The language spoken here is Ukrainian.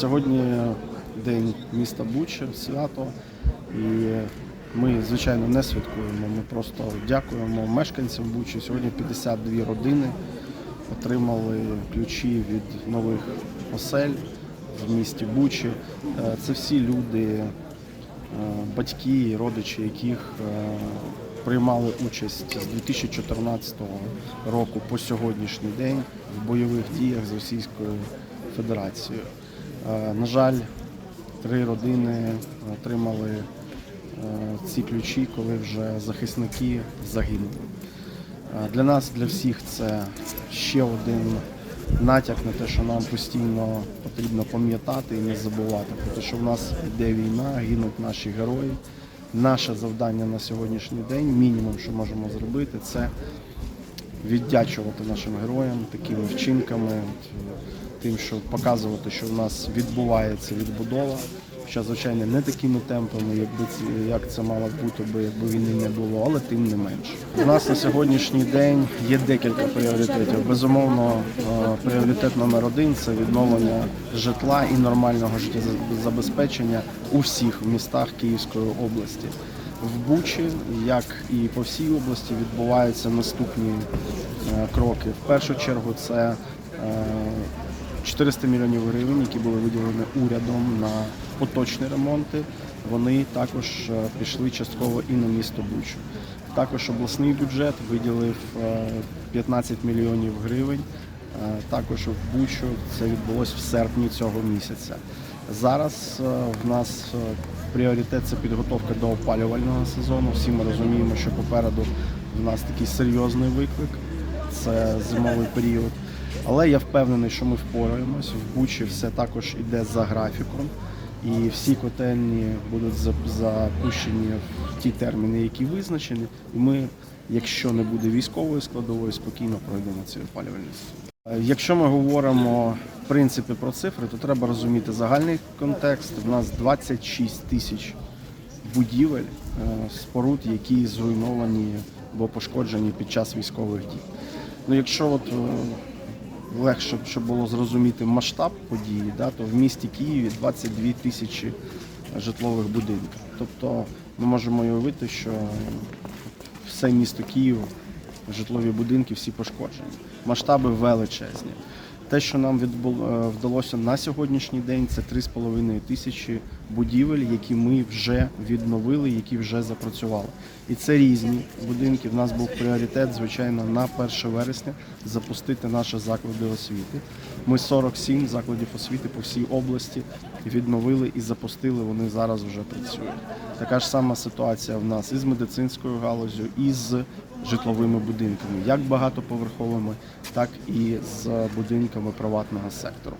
Сьогодні день міста Буча, свято, і ми, звичайно, не святкуємо. Ми просто дякуємо мешканцям Бучі. Сьогодні 52 родини отримали ключі від нових осель в місті Бучі. Е, Це всі люди, е, батьки родичі, яких е, приймали участь з 2014 року по сьогоднішній день в бойових діях з Російською Федерацією. Е, На жаль, три родини отримали е, ці ключі, коли вже захисники загинули. Е, Для нас, для всіх, це ще один натяк на те, що нам постійно потрібно пам'ятати і не забувати про те, що в нас йде війна, гинуть наші герої. Наше завдання на сьогоднішній день, мінімум, що можемо зробити, це віддячувати нашим героям такими вчинками, тим, що показувати, що в нас відбувається відбудова. Що, звичайно, не такими темпами, якби як це мало бути, би, якби війни не було, але тим не менше. У нас на сьогоднішній день є декілька пріоритетів. Безумовно, е, пріоритет номер один це відновлення житла і нормального життєзабезпечення у всіх містах Київської області. В Бучі, як і по всій області, відбуваються наступні е, кроки. В першу чергу це е, 400 мільйонів гривень, які були виділені урядом на поточні ремонти. Вони також е, пішли частково і на місто Бучу. Також обласний бюджет виділив е, 15 мільйонів гривень. е, Також в Бучу це відбулось в серпні цього місяця. Зараз е, в нас е, пріоритет це підготовка до опалювального сезону. Всі ми розуміємо, що попереду в нас такий серйозний виклик це зимовий період. Але я впевнений, що ми впораємось. В Бучі все також іде за графіком, і всі котельні будуть запущені в ті терміни, які визначені. І ми, якщо не буде військової складової, спокійно пройдемо цей опалювальний сезон. Якщо ми говоримо принципі про цифри, то треба розуміти загальний контекст. У нас 26 тисяч будівель, е, споруд, які зруйновані або пошкоджені під час військових дій. Ну, якщо от е, легше, щоб було зрозуміти масштаб події, да, то в місті Києві 22 тисячі житлових будинків. Тобто ми можемо уявити, що все місто Київ, житлові будинки всі пошкоджені. Масштаби величезні. Те, що нам е, вдалося на сьогоднішній день, це 3,5 тисячі будівель, які ми вже відновили, які вже запрацювали. І це різні будинки. В нас був пріоритет, звичайно, на 1 вересня запустити наші заклади освіти. Ми 47 закладів освіти по всій області відновили і запустили. Вони зараз вже працюють. Така ж сама ситуація в нас із медицинською галузю, і з житловими будинками, як багатоповерховими, так і з будинками приватного сектору.